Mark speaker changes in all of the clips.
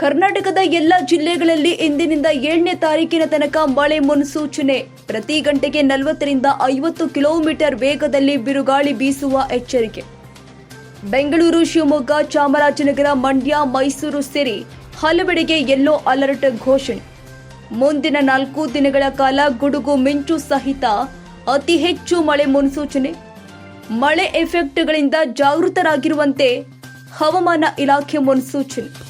Speaker 1: ಕರ್ನಾಟಕದ ಎಲ್ಲ ಜಿಲ್ಲೆಗಳಲ್ಲಿ ಇಂದಿನಿಂದ ಏಳನೇ ತಾರೀಕಿನ ತನಕ ಮಳೆ ಮುನ್ಸೂಚನೆ. ಪ್ರತಿ ಗಂಟೆಗೆ ನಲವತ್ತರಿಂದ ಐವತ್ತು ಕಿಲೋಮೀಟರ್ ವೇಗದಲ್ಲಿ ಬಿರುಗಾಳಿ ಬೀಸುವ ಎಚ್ಚರಿಕೆ. ಬೆಂಗಳೂರು, ಶಿವಮೊಗ್ಗ, ಚಾಮರಾಜನಗರ, ಮಂಡ್ಯ, ಮೈಸೂರು ಸೇರಿ ಹಲವೆಡೆಗೆ ಯೆಲ್ಲೋ ಅಲರ್ಟ್ ಘೋಷಣೆ. ಮುಂದಿನ ನಾಲ್ಕು ದಿನಗಳ ಕಾಲ ಗುಡುಗು ಮಿಂಚು ಸಹಿತ ಅತಿ ಹೆಚ್ಚು ಮಳೆ ಮುನ್ಸೂಚನೆ. ಮಳೆ ಎಫೆಕ್ಟ್ಗಳಿಂದ ಜಾಗೃತರಾಗಿರುವಂತೆ ಹವಾಮಾನ ಇಲಾಖೆ ಮುನ್ಸೂಚನೆ.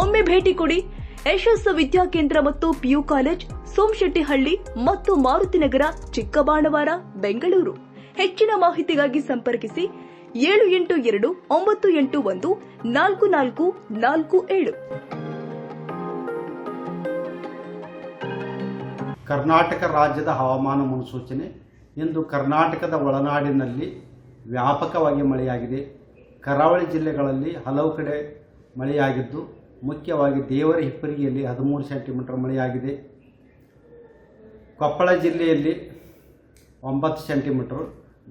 Speaker 1: ಒಮ್ಮೆ ಭೇಟಿ ಕೊಡಿ. ಯಶಸ್ ವಿದ್ಯಾಕೇಂದ್ರ ಮತ್ತು ಪಿಯು ಕಾಲೇಜ್, ಸೋಮಶೆಟ್ಟಿಹಳ್ಳಿ ಮತ್ತು ಮಾರುತಿನಗರ ಚಿಕ್ಕಬಾಣವಾರ, ಬೆಂಗಳೂರು. ಹೆಚ್ಚಿನ ಮಾಹಿತಿಗಾಗಿ ಸಂಪರ್ಕಿಸಿ ಏಳು ಎಂಟು ಎರಡು ಒಂಬತ್ತು ಎಂಟು ಒಂದು ನಾಲ್ಕು ನಾಲ್ಕು ನಾಲ್ಕು ಏಳು.
Speaker 2: ಕರ್ನಾಟಕ ರಾಜ್ಯದ ಹವಾಮಾನ ಮುನ್ಸೂಚನೆ. ಇಂದು ಕರ್ನಾಟಕದ ಒಳನಾಡಿನಲ್ಲಿ ವ್ಯಾಪಕವಾಗಿ ಮಳೆಯಾಗಿದೆ. ಕರಾವಳಿ ಜಿಲ್ಲೆಗಳಲ್ಲಿ ಹಲವು ಕಡೆ ಮಳೆಯಾಗಿದ್ದು ಮುಖ್ಯವಾಗಿ ದೇವರ ಹಿಪ್ಪರಿಗೆಯಲ್ಲಿ ಹದಿಮೂರು ಸೆಂಟಿಮೀಟರ್ ಮಳೆಯಾಗಿದೆ. ಕೊಪ್ಪಳ ಜಿಲ್ಲೆಯಲ್ಲಿ ಒಂಬತ್ತು ಸೆಂಟಿಮೀಟರ್,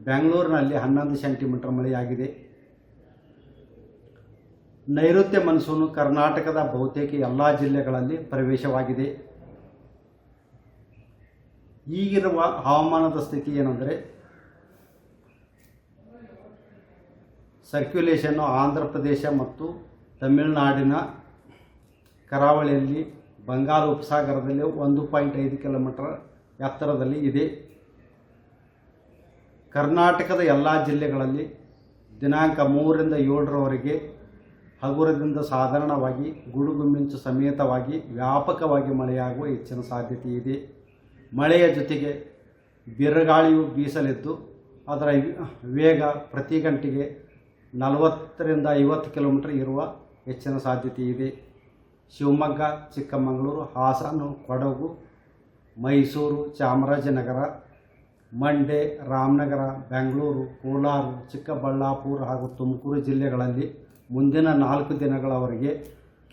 Speaker 2: ಬೆಂಗಳೂರಿನಲ್ಲಿ ಹನ್ನೊಂದು ಸೆಂಟಿಮೀಟರ್ ಮಳೆಯಾಗಿದೆ. ನೈಋತ್ಯ ಮನ್ಸೂನು ಕರ್ನಾಟಕದ ಬಹುತೇಕ ಎಲ್ಲ ಜಿಲ್ಲೆಗಳಲ್ಲಿ ಪ್ರವೇಶವಾಗಿದೆ. ಈಗಿರುವ ಹವಾಮಾನದ ಸ್ಥಿತಿ ಏನಂದರೆ ಸರ್ಕ್ಯುಲೇಷನ್ನು ಆಂಧ್ರ ಪ್ರದೇಶ ಮತ್ತು ತಮಿಳುನಾಡಿನ ಕರಾವಳಿಯಲ್ಲಿ ಬಂಗಾಳ ಉಪಸಾಗರದಲ್ಲಿ ಒಂದು ಪಾಯಿಂಟ್ ಐದು ಕಿಲೋಮೀಟರ್ ಎತ್ತರದಲ್ಲಿ ಇದೆ. ಕರ್ನಾಟಕದ ಎಲ್ಲ ಜಿಲ್ಲೆಗಳಲ್ಲಿ ದಿನಾಂಕ ಮೂರರಿಂದ ಏಳರವರೆಗೆ ಹಗುರದಿಂದ ಸಾಧಾರಣವಾಗಿ ಗುಡುಗು ಮಿಂಚು ಸಮೇತವಾಗಿ ವ್ಯಾಪಕವಾಗಿ ಮಳೆಯಾಗುವ ಹೆಚ್ಚಿನ ಸಾಧ್ಯತೆ ಇದೆ. ಮಳೆಯ ಜೊತೆಗೆ ಬಿರುಗಾಳಿಯು ಬೀಸಲಿದ್ದು, ಅದರ ವೇಗ ಪ್ರತಿ ಗಂಟೆಗೆ ನಲವತ್ತರಿಂದ ಐವತ್ತು ಕಿಲೋಮೀಟರ್ ಇರುವ ಹೆಚ್ಚಿನ ಸಾಧ್ಯತೆ ಇದೆ. ಶಿವಮೊಗ್ಗ, ಚಿಕ್ಕಮಗಳೂರು, ಹಾಸನ, ಕೊಡಗು, ಮೈಸೂರು, ಚಾಮರಾಜನಗರ, ಮಂಡ್ಯ, ರಾಮನಗರ, ಬೆಂಗಳೂರು, ಕೋಲಾರ, ಚಿಕ್ಕಬಳ್ಳಾಪುರ ಹಾಗೂ ತುಮಕೂರು ಜಿಲ್ಲೆಗಳಲ್ಲಿ ಮುಂದಿನ ನಾಲ್ಕು ದಿನಗಳವರೆಗೆ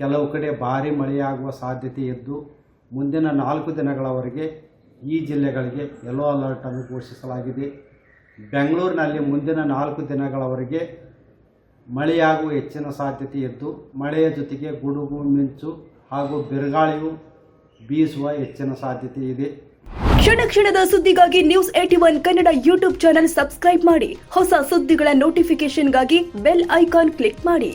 Speaker 2: ಕೆಲವು ಕಡೆ ಭಾರೀ ಮಳೆಯಾಗುವ ಸಾಧ್ಯತೆ ಇದ್ದು, ಮುಂದಿನ ನಾಲ್ಕು ದಿನಗಳವರೆಗೆ ಈ ಜಿಲ್ಲೆಗಳಿಗೆ ಯೆಲ್ಲೋ ಅಲರ್ಟನ್ನು ಘೋಷಿಸಲಾಗಿದೆ. ಬೆಂಗಳೂರಿನಲ್ಲಿ ಮುಂದಿನ ನಾಲ್ಕು ದಿನಗಳವರೆಗೆ ಮಳೆಯಾಗುವ ಹೆಚ್ಚಿನ ಸಾಧ್ಯತೆ ಇದ್ದು, ಮಳೆಯ ಜೊತೆಗೆ ಗುಡುಗು, ಮಿಂಚು ಹಾಗೂ ಬಿರುಗಾಳಿಯು ಬೀಸುವ ಹೆಚ್ಚಿನ ಸಾಧ್ಯತೆ ಇದೆ.
Speaker 1: ಕ್ಷಣ ಕ್ಷಣದ ಸುದ್ದಿಗಾಗಿ news at one Kannada YouTube channel subscribe ಮಾಡಿ. ಹೊಸ ಸುದ್ದಿಗಳ ನೋಟಿಫಿಕೇಶನ್ಗಾಗಿ ಬೆಲ್ ಐಕಾನ್ ಕ್ಲಿಕ್ ಮಾಡಿ.